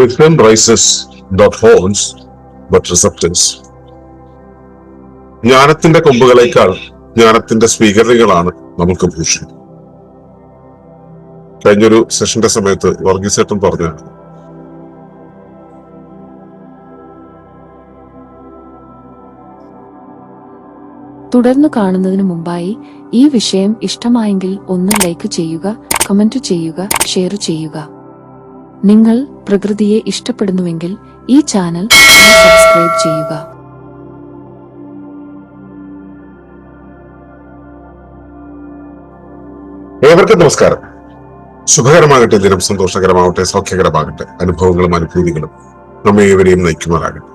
Wisdom rises not horns, but receptors. ജ്ഞാനത്തിന്റെ കൊമ്പുകളേക്കാൾ ജ്ഞാനത്തിന്റെ സ്വീകരണങ്ങളാണ് നമുക്ക് ഭൂഷണം. കഴിഞ്ഞൊരു സെഷന്റെ സമയത്ത് വർഗീസേട്ടൻ പറഞ്ഞു തുടർന്ന് കാണുന്നതിന് മുമ്പായി ഈ വിഷയം ഇഷ്ടമായെങ്കിൽ ഒന്ന് ലൈക്ക് ചെയ്യുക കമന്റ് ചെയ്യുക ഷെയർ ചെയ്യുക. നിങ്ങൾ പ്രകൃതിയെ ഇഷ്ടപ്പെടുന്നുവെങ്കിൽ ഈ ചാനൽ സബ്സ്ക്രൈബ് ചെയ്യുക. ഏവർക്കും നമസ്കാരം. ശുഭകരമാകട്ടെ ദിനം സന്തോഷകരമാവട്ടെ സൗഖ്യകരമാകട്ടെ അനുഭവങ്ങളും അനുഭൂതികളും നമ്മെ ഏവരെയും നയിക്കുമാറാകട്ടെ.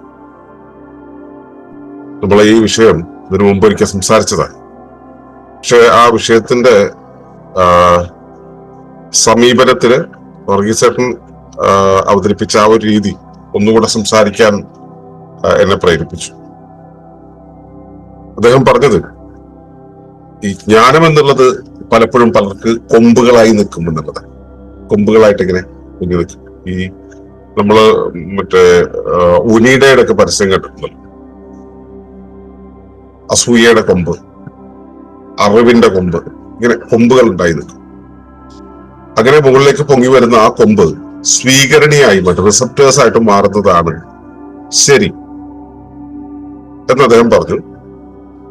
നമ്മൾ ഈ വിഷയം ഇതിനു മുമ്പ് ഒരിക്കൽ സംസാരിച്ചതാണ്. പക്ഷെ ആ വിഷയത്തിന്റെ സമീപനത്തിൽ വർഗീസേട്ടൻ അവതരിപ്പിച്ച ആ ഒരു രീതി ഒന്നുകൂടെ സംസാരിക്കാൻ എന്നെ പ്രേരിപ്പിച്ചു. അദ്ദേഹം പറഞ്ഞത് ഈ ജ്ഞാനം എന്നുള്ളത് പലപ്പോഴും പലർക്ക് കൊമ്പുകളായി നിൽക്കും എന്നുള്ളത്. കൊമ്പുകളായിട്ട് ഇങ്ങനെ കുഞ്ഞു നിൽക്കും. ഈ നമ്മൾ മറ്റേ ഉനിയുടെ ഇടയ്ക്ക് പരസ്യം കേട്ടിട്ടുണ്ടല്ലോ. അസൂയയുടെ കൊമ്പ് അറിവിന്റെ കൊമ്പ് ഇങ്ങനെ കൊമ്പുകൾ ഉണ്ടായി നിൽക്കും. അങ്ങനെ മുകളിലേക്ക് പൊങ്ങി വരുന്ന ആ കൊമ്പ് സ്വീകരണീയായി മറ്റു റിസപ്റ്റേഴ്സ് ആയിട്ട് മാറുന്നതാണ്. ശരി. എന്ന് അദ്ദേഹം പറഞ്ഞു.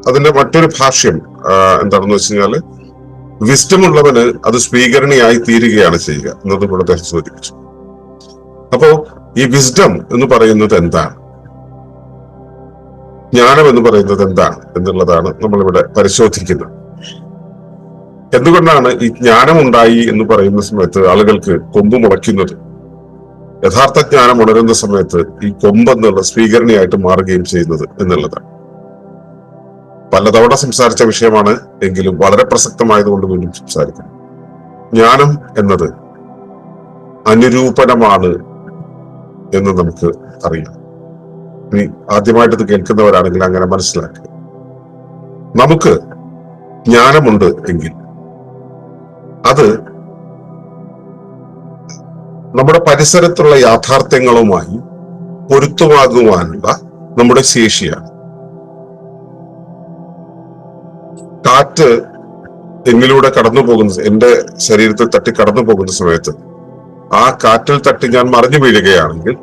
അതിന്റെ മറ്റൊരു ഭാഷ്യം എന്താണെന്ന് വെച്ച് കഴിഞ്ഞാൽ വിസ്റ്റം ഉള്ളവന് അത് സ്വീകരണിയായി തീരുകയാണ് ചെയ്യുക എന്നത് കൂടെ അദ്ദേഹം സൂചിപ്പിച്ചു. അപ്പോ ഈ വിസ്ഡം എന്ന് പറയുന്നത് എന്താണ്? ജ്ഞാനം എന്ന് പറയുന്നത് എന്താണ് എന്നുള്ളതാണ് നമ്മളിവിടെ പരിശോധിക്കുന്നത്. എന്തുകൊണ്ടാണ് ഈ ജ്ഞാനം ഉണ്ടായി എന്ന് പറയുന്ന സമയത്ത് ആളുകൾക്ക് കൊമ്പ് മുളയ്ക്കുന്നത്? യഥാർത്ഥ ജ്ഞാനം ഉണരുന്ന സമയത്ത് ഈ കൊമ്പ് എന്നുള്ള സ്വീകരണിയായിട്ട് മാറുകയും ചെയ്യുന്നത് എന്നുള്ളതാണ്. പലതവണ സംസാരിച്ച വിഷയമാണ് എങ്കിലും വളരെ പ്രസക്തമായതുകൊണ്ട് വീണ്ടും സംസാരിക്കണം ജ്ഞാനം എന്നത് അനുരൂപണമാണ് എന്ന് നമുക്ക് അറിയാം. ഇനി ആദ്യമായിട്ട് ഇത് കേൾക്കുന്നവരാണെങ്കിൽ അങ്ങനെ മനസ്സിലാക്കുക. നമുക്ക് ജ്ഞാനമുണ്ട് എങ്കിൽ അത് നമ്മുടെ പരിസരത്തുള്ള യാഥാർത്ഥ്യങ്ങളുമായി പൊരുത്തുവാകുവാനുള്ള നമ്മുടെ ശേഷിയാണ്. കാറ്റ് എന്നിലൂടെ കടന്നു പോകുന്ന എന്റെ ശരീരത്തിൽ തട്ടി കടന്നു പോകുന്ന സമയത്ത് ആ കാറ്റിൽ തട്ടി ഞാൻ മറിഞ്ഞു വീഴുകയാണെങ്കിൽ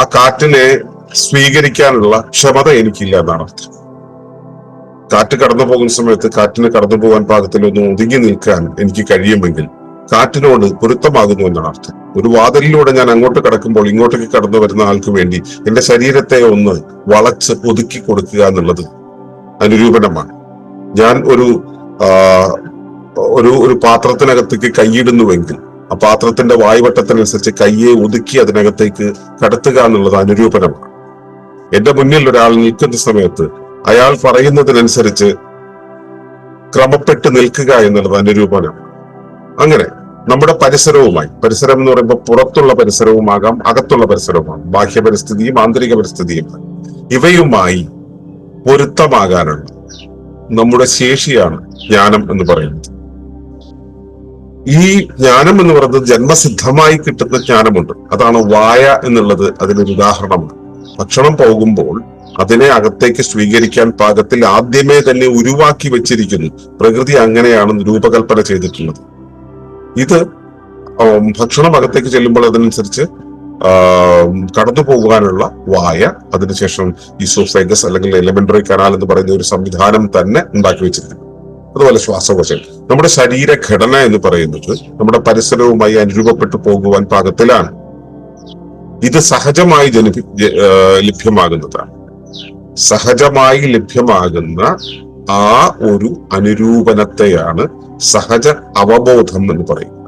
ആ കാറ്റിനെ സ്വീകരിക്കാനുള്ള ക്ഷമത എനിക്കില്ല എന്നാണ് അർത്ഥം. കാറ്റ് കടന്നു പോകുന്ന സമയത്ത് കാറ്റിന് കടന്നു പോകാൻ പാകത്തിൽ ഒന്ന് ഒതുങ്ങി നിൽക്കാൻ എനിക്ക് കഴിയുമെങ്കിൽ കാറ്റിനോട് പൊരുത്തമാകുന്നു എന്നാണ് അർത്ഥം. ഒരു വാതിലിലൂടെ ഞാൻ അങ്ങോട്ട് കടക്കുമ്പോൾ ഇങ്ങോട്ടേക്ക് കടന്നു വരുന്ന ആൾക്ക് വേണ്ടി എന്റെ ശരീരത്തെ ഒന്ന് വളച്ച് ഒതുക്കി കൊടുക്കുക എന്നുള്ളത് അനുരൂപണമാണ്. ഞാൻ ഒരു ഒരു ഒരു പാത്രത്തിനകത്തേക്ക് കൈയിടുന്നുവെങ്കിൽ ആ പാത്രത്തിന്റെ വായുവട്ടത്തിനനുസരിച്ച് കയ്യെ ഒതുക്കി അതിനകത്തേക്ക് കടത്തുക എന്നുള്ളത് അനുരൂപണമാണ്. എന്റെ മുന്നിൽ ഒരാൾ നിൽക്കുന്ന സമയത്ത് അയാൾ പറയുന്നതിനനുസരിച്ച് ക്രമപ്പെട്ട് നിൽക്കുക എന്നുള്ളത് അനുരൂപണമാണ്. അങ്ങനെ നമ്മുടെ പരിസരവുമായി പരിസരം എന്ന് പറയുമ്പോൾ പുറത്തുള്ള പരിസരവുമാകാം അകത്തുള്ള പരിസരവുമാകാം ബാഹ്യ പരിസ്ഥിതിയും ആന്തരിക പരിസ്ഥിതിയും. ഇവയുമായി പൊരുത്തമാകാനുള്ള നമ്മുടെ ശേഷിയാണ് ജ്ഞാനം എന്ന് പറയുന്നത്. ഈ ജ്ഞാനം എന്ന് പറയുന്നത് ജന്മസിദ്ധമായി കിട്ടുന്ന ജ്ഞാനമുണ്ട്. അതാണ് വായ എന്നുള്ളത് അതിനൊരു ഉദാഹരണമാണ്. ഭക്ഷണം പോകുമ്പോൾ അതിനെ അകത്തേക്ക് സ്വീകരിക്കാൻ പാകത്തിൽ ആദ്യമേ തന്നെ ഉരുവാക്കി വെച്ചിരിക്കുന്നു. പ്രകൃതി അങ്ങനെയാണ് രൂപകൽപ്പന ചെയ്തിട്ടുള്ളത്. ഇത് ഭക്ഷണം അകത്തേക്ക് ചെല്ലുമ്പോൾ അതിനനുസരിച്ച് കടന്നു പോകാനുള്ള വായ അതിനുശേഷം ഈസോഫേഗസ് അല്ലെങ്കിൽ എലിമെന്ററി കനാൽ എന്ന് പറയുന്ന ഒരു സംവിധാനം തന്നെ ഉണ്ടാക്കി വെച്ചിരിക്കുന്നു. അതുപോലെ ശ്വാസകോശം. നമ്മുടെ ശരീരഘടന എന്ന് പറയുന്നത് നമ്മുടെ പരിസരവുമായി അനുരൂപപ്പെട്ടു പോകുവാൻ പാകത്തിലാണ്. ഇത് സഹജമായി ജനിപ്പി ലഭ്യമാകുന്നതാണ്. സഹജമായി ലഭ്യമാകുന്ന ആ ഒരു അനുരൂപണത്തെയാണ് സഹജ അവബോധം എന്ന് പറയുന്നത്.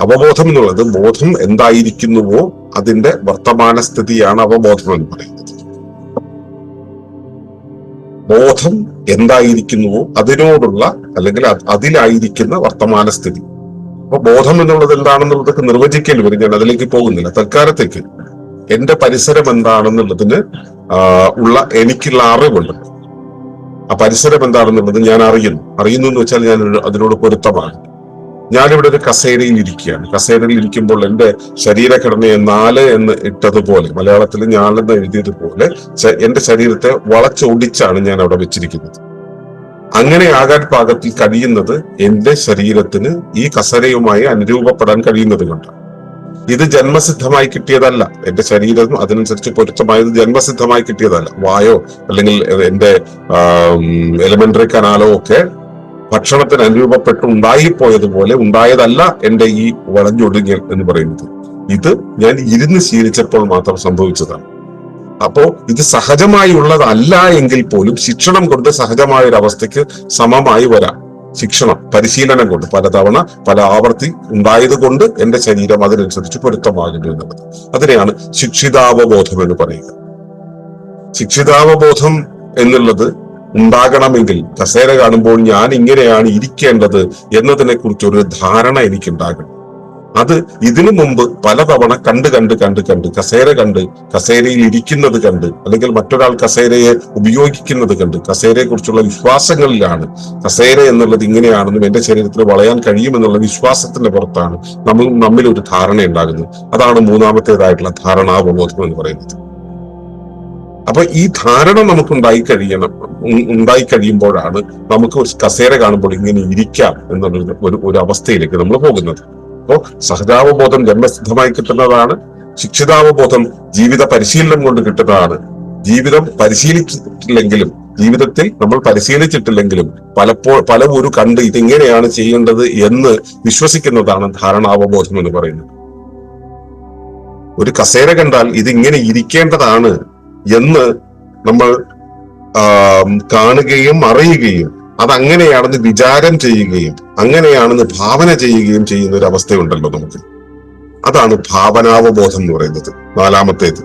അവബോധം എന്നുള്ളത് ബോധം എന്തായിരിക്കുന്നുവോ അതിന്റെ വർത്തമാന സ്ഥിതിയാണ് അവബോധം എന്ന് പറയുന്നത്. ബോധം എന്തായിരിക്കുന്നുവോ അതിനോടുള്ള അല്ലെങ്കിൽ അത് അതിലായിരിക്കുന്ന വർത്തമാന സ്ഥിതി. അപ്പൊ ബോധം എന്നുള്ളത് എന്താണെന്നുള്ളതൊക്കെ നിർവചിക്കേണ്ടി വരും. ഞാൻ അതിലേക്ക് പോകുന്നില്ല. തൽക്കാലത്തേക്ക് എന്റെ പരിസരം എന്താണെന്നുള്ളതിന് ഉള്ള എനിക്കുള്ള അറിവുണ്ട്. ആ പരിസരം എന്താണെന്നുള്ളത് ഞാൻ അറിയുന്നു. അറിയുന്നു എന്ന് വെച്ചാൽ ഞാൻ അതിനോട് പൊരുത്തമാണ്. ഞാനിവിടെ ഒരു കസേരയിൽ ഇരിക്കുകയാണ്. കസേരയിൽ ഇരിക്കുമ്പോൾ എന്റെ ശരീരഘടനയെ നാല് എന്ന് ഇട്ടതുപോലെ മലയാളത്തിൽ ഞാലെന്ന് എഴുതിയതുപോലെ എന്റെ ശരീരത്തെ വളച്ചൊടിച്ചാണ് ഞാൻ അവിടെ വെച്ചിരിക്കുന്നത്. അങ്ങനെ ആകാൻ പാകത്തിൽ കഴിയുന്നത് എന്റെ ശരീരത്തിന് ഈ കസരയുമായി അനുരൂപപ്പെടാൻ കഴിയുന്നത് കൊണ്ടാണ്. ഇത് ജന്മസിദ്ധമായി കിട്ടിയതല്ല. എന്റെ ശരീരം അതിനനുസരിച്ച് പൊരുത്തമായത് ജന്മസിദ്ധമായി കിട്ടിയതല്ല. വായോ അല്ലെങ്കിൽ എന്റെ എലിമെന്ററി കനാലോ ഒക്കെ ഭക്ഷണത്തിന് അനുരൂപപ്പെട്ട് ഉണ്ടായിപ്പോയതുപോലെ ഉണ്ടായതല്ല എന്റെ ഈ വളഞ്ഞൊടുങ്ങൽ എന്ന് പറയുന്നത്. ഇത് ഞാൻ ഇരുന്ന് ശീലിച്ചപ്പോൾ മാത്രം സംഭവിച്ചതാണ്. അപ്പോ ഇത് സഹജമായി ഉള്ളതല്ല എങ്കിൽ പോലും ശിക്ഷണം കൊണ്ട് സഹജമായ ഒരു അവസ്ഥയ്ക്ക് സമമായി വരാം. ശിക്ഷണം പരിശീലനം കൊണ്ട് പലതവണ പല ആവർത്തി ഉണ്ടായത് കൊണ്ട് എന്റെ ശരീരം അതിനനുസരിച്ച് പൊരുത്തമാകുന്നു എന്നുള്ളത് അതിനെയാണ് ശിക്ഷിതാവബോധം എന്ന് പറയുക. ശിക്ഷിതാവബോധം എന്നുള്ളത് ഉണ്ടാകണമെങ്കിൽ കസേര കാണുമ്പോൾ ഞാൻ ഇങ്ങനെയാണ് ഇരിക്കേണ്ടത് എന്നതിനെ കുറിച്ചൊരു ധാരണ എനിക്കുണ്ടാകണം. അത് ഇതിനു മുമ്പ് പലതവണ കണ്ട് കണ്ട് കണ്ട് കണ്ട് കസേര കണ്ട് കസേരയിൽ ഇരിക്കുന്നത് കണ്ട് അല്ലെങ്കിൽ മറ്റൊരാൾ കസേരയെ ഉപയോഗിക്കുന്നത് കണ്ട് കസേരയെ കുറിച്ചുള്ള വിശ്വാസങ്ങളിലാണ്. കസേര എന്നുള്ളത് ഇങ്ങനെയാണെന്നും എന്റെ ശരീരത്തിൽ വളയാൻ കഴിയുമെന്നുള്ള വിശ്വാസത്തിന്റെ പുറത്താണ് നമ്മൾ നമ്മിൽ ഒരു ധാരണ ഉണ്ടാകുന്നത്. അതാണ് മൂന്നാമത്തേതായിട്ടുള്ള ധാരണാവബോധം എന്ന് പറയുന്നത്. അപ്പൊ ഈ ധാരണ നമുക്ക് ഉണ്ടായി കഴിയണം ഉണ്ടായി കഴിയുമ്പോഴാണ് നമുക്ക് കസേര കാണുമ്പോൾ ഇങ്ങനെ ഇരിക്കാം എന്നുള്ള ഒരു ഒരു അവസ്ഥയിലേക്ക് നമ്മൾ പോകുന്നത്. അപ്പോ സഹജാവബോധം ജന്മസിദ്ധമായി കിട്ടുന്നതാണ് ശിക്ഷിതാവബോധം ജീവിത പരിശീലനം കൊണ്ട് കിട്ടുന്നതാണ്. ജീവിതം പരിശീലിച്ചിട്ടില്ലെങ്കിലും ജീവിതത്തിൽ നമ്മൾ പരിശീലിച്ചിട്ടില്ലെങ്കിലും പലപ്പോൾ പല ഒരു കണ്ട് ഇതിങ്ങനെയാണ് ചെയ്യേണ്ടത് എന്ന് വിശ്വസിക്കുന്നതാണ് ധാരണാവബോധം എന്ന് പറയുന്നത്. ഒരു കസേര കണ്ടാൽ ഇതിങ്ങനെ ഇരിക്കേണ്ടതാണ് എന്ന് നമ്മൾ കാണുകയും അറിയുകയും അതങ്ങനെയാണെന്ന് വിചാരം ചെയ്യുകയും അങ്ങനെയാണെന്ന് ഭാവന ചെയ്യുകയും ചെയ്യുന്ന ഒരു അവസ്ഥയുണ്ടല്ലോ നമുക്ക്. അതാണ് ഭാവനാവബോധം എന്ന് പറയുന്നത് നാലാമത്തേത്.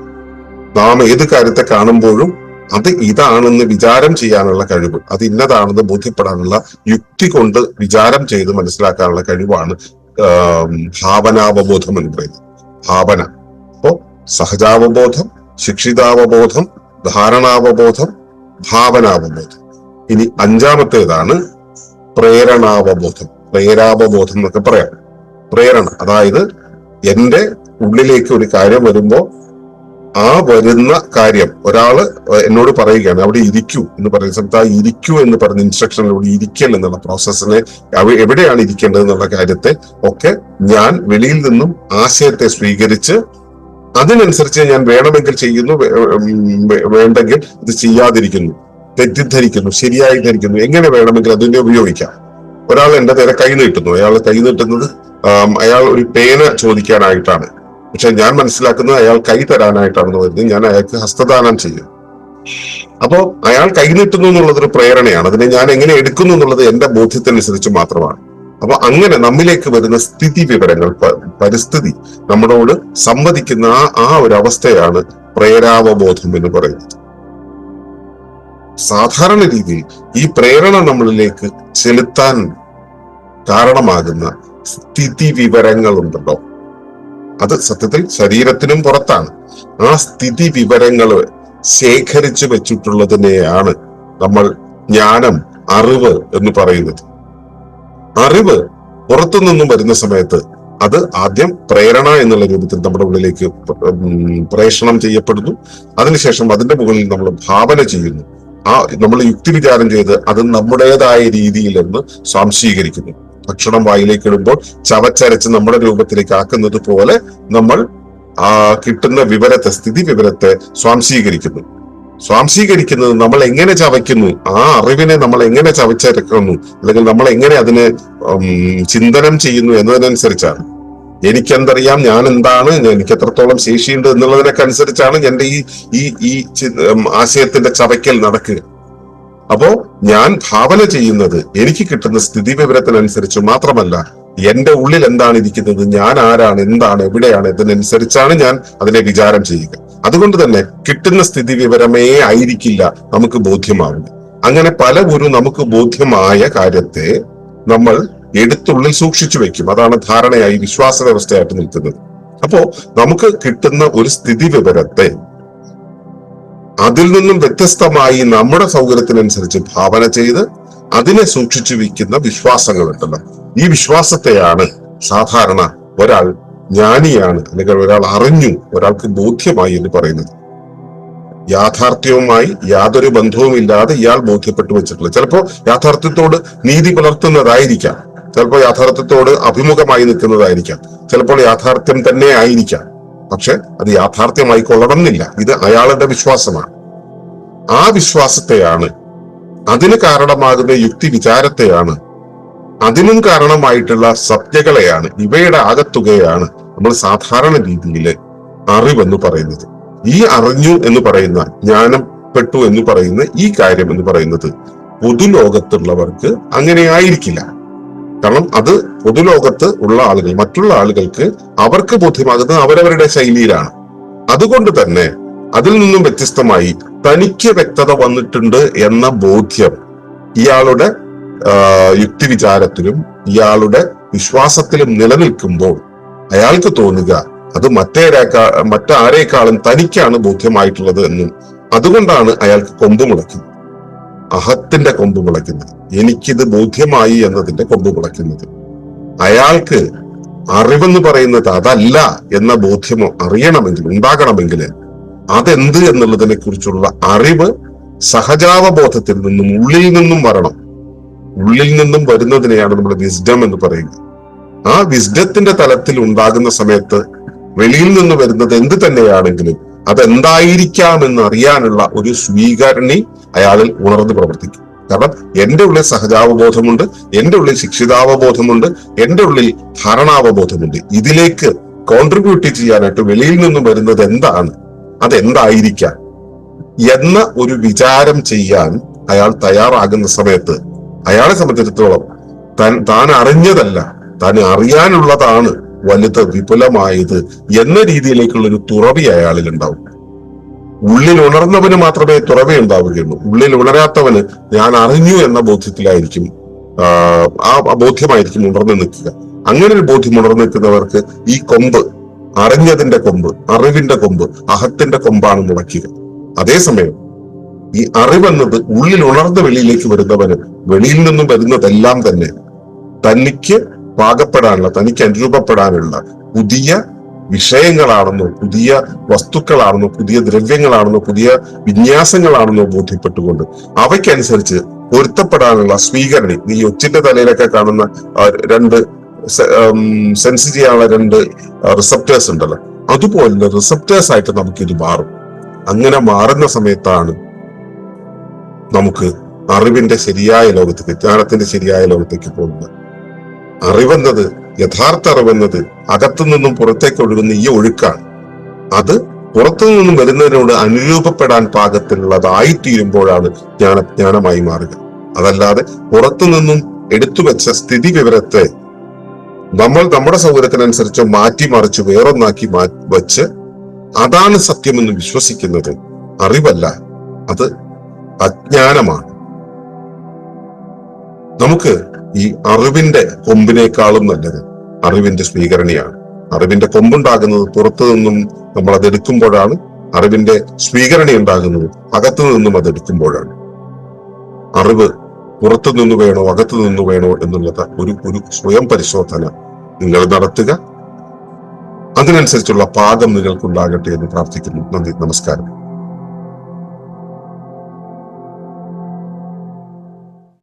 നാം ഏത് കാര്യത്തെ കാണുമ്പോഴും അത് ഇതാണെന്ന് വിചാരം ചെയ്യാനുള്ള കഴിവ് അത് ഇന്നതാണെന്ന് ബോധ്യപ്പെടാനുള്ള യുക്തി കൊണ്ട് വിചാരം ചെയ്ത് മനസ്സിലാക്കാനുള്ള കഴിവാണ് ഭാവനാവബോധം എന്ന് പറയുന്നത്. ഭാവന. അപ്പോ സഹജാവബോധം ശിക്ഷിതാവബോധം ധാരണാവബോധം ഭാവനാവബോധം. ഇനി അഞ്ചാമത്തേതാണ് പ്രേരണാവബോധം. പ്രേരാവബോധം എന്നൊക്കെ പറയാം. പ്രേരണ അതായത് എന്റെ ഉള്ളിലേക്ക് ഒരു കാര്യം വരുമ്പോൾ ആ വരുന്ന കാര്യം ഒരാൾ എന്നോട് പറയുകയാണ് അവിടെ ഇരിക്കൂ എന്ന് പറയുന്ന സ്ഥലത്ത് ആ ഇരിക്കൂ എന്ന് പറഞ്ഞ ഇൻസ്ട്രക്ഷനിലൂടെ ഇരിക്കൽ എന്നുള്ള പ്രോസസ്സിനെ എവിടെയാണ് ഇരിക്കേണ്ടത് എന്നുള്ള കാര്യത്തെ ഒക്കെ ഞാൻ വെളിയിൽ നിന്നും ആശയത്തെ സ്വീകരിച്ച് അതിനനുസരിച്ച് ഞാൻ വേണമെങ്കിൽ ചെയ്യുന്നു വേണ്ടെങ്കിൽ ഇത് ചെയ്യാതിരിക്കുന്നു. തെറ്റിദ്ധരിക്കുന്നു ശരിയായി ധരിക്കുന്നു. എങ്ങനെ വേണമെങ്കിൽ അതിനെ ഉപയോഗിക്കാം. ഒരാൾ എന്റെ നേരെ കൈ നീട്ടുന്നു. അയാൾ കൈ നീട്ടുന്നത് അയാൾ ഒരു പേന ചോദിക്കാനായിട്ടാണ്. പക്ഷെ ഞാൻ മനസ്സിലാക്കുന്നത് അയാൾ കൈ തരാനായിട്ടാണെന്ന് വരുന്നത് ഞാൻ അയാൾക്ക് ഹസ്തദാനം ചെയ്യും. അപ്പോ അയാൾ കൈ നീട്ടുന്നു എന്നുള്ളത് ഒരു പ്രേരണയാണ്. അതിനെ ഞാൻ എങ്ങനെ എടുക്കുന്നു എന്നുള്ളത് എന്റെ ബോധ്യത്തിനനുസരിച്ച് മാത്രമാണ്. അപ്പൊ അങ്ങനെ നമ്മിലേക്ക് വരുന്ന സ്ഥിതി വിവരങ്ങൾ പരിസ്ഥിതി നമ്മളോട് സംവദിക്കുന്ന ആ ആ ഒരു അവസ്ഥയാണ് പ്രേരാവബോധം എന്ന് പറയുന്നത്. സാധാരണ രീതിയിൽ ഈ പ്രേരണ നമ്മളിലേക്ക് ചെലുത്താൻ കാരണമാകുന്ന സ്ഥിതി വിവരങ്ങളുണ്ടല്ലോ അത് സത്യത്തിൽ ശരീരത്തിനും പുറത്താണ്. ആ സ്ഥിതി വിവരങ്ങൾ ശേഖരിച്ചു വെച്ചിട്ടുള്ളതിനെയാണ് നമ്മൾ ജ്ഞാനം അറിവ് എന്ന് പറയുന്നത്. അറിവ് പുറത്തു നിന്നും വരുന്ന സമയത്ത് അത് ആദ്യം പ്രേരണ എന്നുള്ള രൂപത്തിൽ നമ്മുടെ ഉള്ളിലേക്ക് പ്രേഷണം ചെയ്യപ്പെടുന്നു. അതിനുശേഷം അതിന്റെ മുകളിൽ നമ്മൾ ഭാവന ചെയ്യുന്നു. ആ നമ്മൾ യുക്തി വിചാരം ചെയ്ത് അത് നമ്മുടേതായ രീതിയിൽ എന്ന് സ്വാംശീകരിക്കുന്നു. ഭക്ഷണം വായിലേക്ക് ഇടുമ്പോൾ ചവച്ചരച്ച് നമ്മുടെ രൂപത്തിലേക്ക് ആക്കുന്നത് പോലെ നമ്മൾ ആ കിട്ടുന്ന വിവരത്തെ സ്ഥിതി വിവരത്തെ സ്വാംശീകരിക്കുന്നു. സ്വാംശീകരിക്കുന്നത് നമ്മൾ എങ്ങനെ ചവയ്ക്കുന്നു? ആ അറിവിനെ നമ്മൾ എങ്ങനെ ചവച്ചരക്കുന്നു? അല്ലെങ്കിൽ നമ്മൾ എങ്ങനെ അതിനെ ചിന്തനം ചെയ്യുന്നു എന്നതിനനുസരിച്ചാണ്. എനിക്കെന്തറിയാം ഞാൻ എന്താണ് എനിക്ക് എത്രത്തോളം ശേഷിയുണ്ട് എന്നുള്ളതിനൊക്കെ അനുസരിച്ചാണ് എന്റെ ഈ ഈ ഈ ആശയത്തിന്റെ ചവയ്ക്കൽ നടക്കുക. അപ്പോ ഞാൻ ഭാവന ചെയ്യുന്നത് എനിക്ക് കിട്ടുന്ന സ്ഥിതി വിവരത്തിനനുസരിച്ച് മാത്രമല്ല എന്റെ ഉള്ളിൽ എന്താണ് ഇരിക്കുന്നത് ഞാൻ ആരാണ് എന്താണ് എവിടെയാണ് ഇതിനനുസരിച്ചാണ് ഞാൻ അതിനെ വിചാരം ചെയ്യുക. അതുകൊണ്ട് തന്നെ കിട്ടുന്ന സ്ഥിതി വിവരമേ ആയിരിക്കില്ല നമുക്ക് ബോധ്യമാവുക. അങ്ങനെ പല ഗുരു നമുക്ക് ബോധ്യമായ കാര്യത്തെ നമ്മൾ എടുത്തുള്ളിൽ സൂക്ഷിച്ചു വെക്കും അതാണ് ധാരണയായി വിശ്വാസ വ്യവസ്ഥയായിട്ട് നിൽക്കുന്നത്. അപ്പോ നമുക്ക് കിട്ടുന്ന ഒരു സ്ഥിതി വിവരത്തെ അതിൽ നിന്നും വ്യത്യസ്തമായി നമ്മുടെ സൗകര്യത്തിനനുസരിച്ച് ഭാവന ചെയ്ത് അതിനെ സൂക്ഷിച്ചു വെക്കുന്ന വിശ്വാസങ്ങളുണ്ടല്ലോ. ഈ വിശ്വാസത്തെയാണ് സാധാരണ ഒരാൾ ജ്ഞാനിയാണ് അല്ലെങ്കിൽ ഒരാൾ അറിഞ്ഞു ഒരാൾക്ക് ബോധ്യമായി എന്ന് പറയുന്നത്. യാഥാർത്ഥ്യവുമായി യാതൊരു ബന്ധവുമില്ലാതെ ഇയാൾ ബോധ്യപ്പെട്ടു വെച്ചിട്ടുള്ളത്. ചിലപ്പോ യാഥാർത്ഥ്യത്തോട് നീതി പുലർത്തുന്നതായിരിക്കാം. ചിലപ്പോൾ യാഥാർത്ഥ്യത്തോട് അഭിമുഖമായി നിൽക്കുന്നതായിരിക്കാം. ചിലപ്പോൾ യാഥാർത്ഥ്യം തന്നെ ആയിരിക്കാം. പക്ഷെ അത് യാഥാർത്ഥ്യമായി കൊള്ളണമെന്നില്ല. ഇത് അയാളുടെ വിശ്വാസമാണ്. ആ വിശ്വാസത്തെയാണ് അതിന് കാരണമാകുന്ന യുക്തി വിചാരത്തെയാണ് അതിനും കാരണമായിട്ടുള്ള സത്യകളെയാണ് ഇവയുടെ ആകത്തുകയാണ് നമ്മൾ സാധാരണ രീതിയിൽ അറിവെന്ന് പറയുന്നത്. ഈ അറിഞ്ഞു എന്ന് പറയുന്ന ജ്ഞാനം പെട്ടു എന്ന് പറയുന്ന ഈ കാര്യം എന്ന് പറയുന്നത് പൊതുലോകത്തുള്ളവർക്ക് അങ്ങനെ ആയിരിക്കില്ല കാരണം അത് പൊതുലോകത്ത് ഉള്ള ആളുകൾ മറ്റുള്ള ആളുകൾക്ക് അവർക്ക് ബോധ്യമാകുന്നത് അവരവരുടെ ശൈലിയിലാണ്. അതുകൊണ്ട് തന്നെ അതിൽ നിന്നും വ്യത്യസ്തമായി തനിക്ക് വ്യക്തത വന്നിട്ടുണ്ട് എന്ന ബോധ്യം ഇയാളുടെ യുക്തി വിചാരത്തിലും ഇയാളുടെ വിശ്വാസത്തിലും നിലനിൽക്കുമ്പോൾ അയാൾക്ക് തോന്നുക അത് മറ്റേരാക്കാ മറ്റാരേക്കാളും തനിക്കാണ് ബോധ്യമായിട്ടുള്ളത് എന്നും അതുകൊണ്ടാണ് അയാൾക്ക് കൊമ്പ് മുളയ്ക്കുന്നത് അഹത്തിന്റെ കൊമ്പ് മുളയ്ക്കുന്നത്. എനിക്കിത് ബോധ്യമായി എന്നതിന്റെ കൊമ്പ് മുളയ്ക്കുന്നത്. അയാൾക്ക് അറിവെന്ന് പറയുന്നത് അതല്ല എന്ന ബോധ്യമോ അറിയണമെങ്കിൽ ഉണ്ടാകണമെങ്കിൽ അതെന്ത് എന്നുള്ളതിനെ കുറിച്ചുള്ള അറിവ് സഹജാവബോധത്തിൽ നിന്നും ഉള്ളിൽ നിന്നും വരണം. ഉള്ളിൽ നിന്നും വരുന്നതിനെയാണ് നമ്മൾ വിസ്ഡം എന്ന് പറയുന്നത്. ആ വിസ്ഡത്തിന്റെ തലത്തിൽ ഉണ്ടാകുന്ന സമയത്ത് വെളിയിൽ നിന്ന് വരുന്നത് എന്ത് തന്നെയാണെങ്കിലും അതെന്തായിരിക്കാമെന്ന് അറിയാനുള്ള ഒരു സ്വീകരണി അയാളിൽ ഉണർന്ന് പ്രവർത്തിക്കും. കാരണം എന്റെ ഉള്ളിൽ സഹജാവബോധമുണ്ട് എന്റെ ഉള്ളിൽ ശിക്ഷിതാവബോധമുണ്ട് എന്റെ ഉള്ളിൽ ധാരണാവബോധമുണ്ട്. ഇതിലേക്ക് കോൺട്രിബ്യൂട്ട് ചെയ്യാനായിട്ട് വെളിയിൽ നിന്നും വരുന്നത് എന്താണ്? അതെന്തായിരിക്കാം? എന്ന ഒരു വിചാരം ചെയ്യാൻ അയാൾ തയ്യാറാകുന്ന സമയത്ത് അയാളെ സംബന്ധിച്ചിടത്തോളം താൻ താൻ അറിഞ്ഞതല്ല താൻ അറിയാനുള്ളതാണ് വലുത് വിപുലമായത് എന്ന രീതിയിലേക്കുള്ള ഒരു തുറവി അയാളിൽ ഉണ്ടാവും ഉള്ളിൽ ഉണർന്നവന് മാത്രമേ തുറവേ ഉണ്ടാവുകയുള്ളൂ. ഉള്ളിൽ ഉണരാത്തവന് ഞാൻ അറിഞ്ഞു എന്ന ബോധ്യത്തിലായിരിക്കും ആ, ബോധ്യമായിരിക്കും ഉണർന്നു നിൽക്കുക. അങ്ങനെ ഒരു ബോധ്യം ഉണർന്നു നിൽക്കുന്നവർക്ക് ഈ കൊമ്പ് അറിഞ്ഞതിന്റെ കൊമ്പ് അറിവിന്റെ കൊമ്പ് അഹത്തിന്റെ കൊമ്പാണ് മുളയ്ക്കുക. അതേസമയം ഈ അറിവെന്നത് ഉള്ളിൽ ഉണർന്ന വെളിയിലേക്ക് വരുന്നവന് വെളിയിൽ നിന്നും വരുന്നതെല്ലാം തന്നെ തനിക്ക് പാകപ്പെടാനുള്ള തനിക്ക് അനുരൂപപ്പെടാനുള്ള പുതിയ വിഷയങ്ങളാണെന്നോ പുതിയ വസ്തുക്കളാണെന്നോ പുതിയ ദ്രവ്യങ്ങളാണെന്നോ പുതിയ വിന്യാസങ്ങളാണെന്നോ ബോധ്യപ്പെട്ടുകൊണ്ട് അവയ്ക്കനുസരിച്ച് പൊരുത്തപ്പെടാനുള്ള സ്വീകരണി ഈ ഒച്ചിന്റെ തലയിലൊക്കെ കാണുന്ന രണ്ട് സെൻസ് ചെയ്യാനുള്ള രണ്ട് റിസപ്റ്റേഴ്സ് ഉണ്ടല്ലോ. അതുപോലെ റിസപ്റ്റേഴ്സ് ആയിട്ട് നമുക്കിത് മാറും. അങ്ങനെ മാറുന്ന സമയത്താണ് നമുക്ക് അറിവിന്റെ ശരിയായ ലോകത്തേക്ക് ജ്ഞാനത്തിന്റെ ശരിയായ ലോകത്തേക്ക് പോകുന്നത്. അറിവെന്നത് യഥാർത്ഥ അറിവെന്നത് അകത്തു നിന്നും പുറത്തേക്ക് ഒഴുകുന്ന ഈ ഒഴുക്കാണ്. അത് പുറത്തു നിന്നും വരുന്നതിനോട് അനുരൂപപ്പെടാൻ പാകത്തിലുള്ളതായിത്തീരുമ്പോഴാണ് ജ്ഞാന ജ്ഞാനമായി മാറുക. അതല്ലാതെ പുറത്തു നിന്നും എടുത്തു വെച്ച സ്ഥിതി വിവരത്തെ നമ്മൾ നമ്മുടെ സൗകര്യത്തിനനുസരിച്ച് മാറ്റിമറിച്ച് വേറൊന്നാക്കി മാ വച്ച് അതാണ് സത്യമെന്ന് വിശ്വസിക്കുന്നത് അറിവല്ല. അത് അജ്ഞാനമാണ്. നമുക്ക് ഈ അറിവിന്റെ കൊമ്പിനേക്കാളും നല്ലത് അറിവിന്റെ സ്വീകരണിയാണ്. അറിവിന്റെ കൊമ്പുണ്ടാകുന്നത് പുറത്തു നിന്നും നമ്മൾ അത് എടുക്കുമ്പോഴാണ് അറിവിന്റെ സ്വീകരണി ഉണ്ടാകുന്നത് അകത്തു നിന്നും അത് എടുക്കുമ്പോഴാണ്. അറിവ് പുറത്തു നിന്ന് വേണോ അകത്തു നിന്ന് വേണോ എന്നുള്ളത് ഒരു ഒരു സ്വയം പരിശോധന. നിങ്ങൾ നടത്തുക. അതിനനുസരിച്ചുള്ള പാകം നിങ്ങൾക്കുണ്ടാകട്ടെ എന്ന് പ്രാർത്ഥിക്കുന്നു. നന്ദി. നമസ്കാരം.